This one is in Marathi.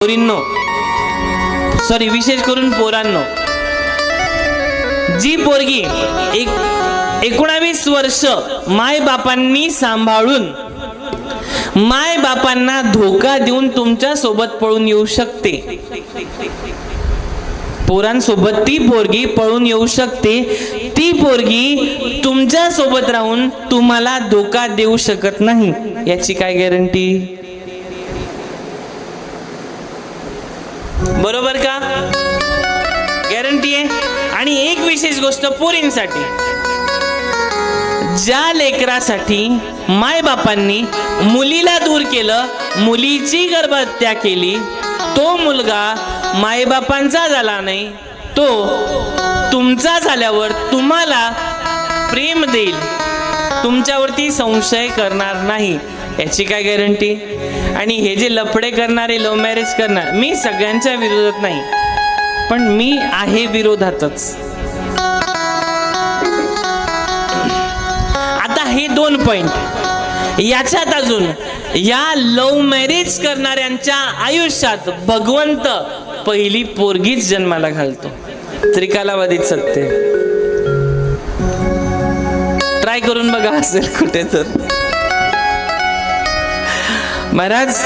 पोरींनो. सॉरी विशेष करून पोरांनो. जी पोरगी एक एकोणावीस वर्ष माय बापांनी सांभाळून माय बापांना धोका देऊन तुमच्यासोबत पळून येऊ शकते. पोरांसोबत ती पोरगी पळून येऊ शकते. ती पोरगी तुमच्यासोबत राहून तुम्हाला धोका देऊ शकत नाही. याची काय गॅरंटी बरोबर का? गॅरंटी आहे? आणि एक विशेष गोष्ट पोरींसाठी. ज्या लेकरासाठी मायबापांनी मुलीला दूर केलं मुलीची गर्भहत्या केली तो मुलगा मायबापांचा झाला नाही तो तुमचा झाल्यावर तुम्हाला प्रेम देईल. तुमच्यावरती संशय करणार नाही. याची काय गॅरंटी? आणि हे जे लफडे करणारे लव्ह मॅरेज करणार मी सगळ्यांच्या विरोधात नाही. पण मी आहे विरोधातच. आता हे दोन पॉइंट याच्यात अजून या लव्ह मॅरेज करणाऱ्यांच्या आयुष्यात भगवंत पहिली पोरगीच जन्माला घालतो. त्रिकालावादीत सत्य. ट्राय करून बघा असेल कुठे तर. महाराज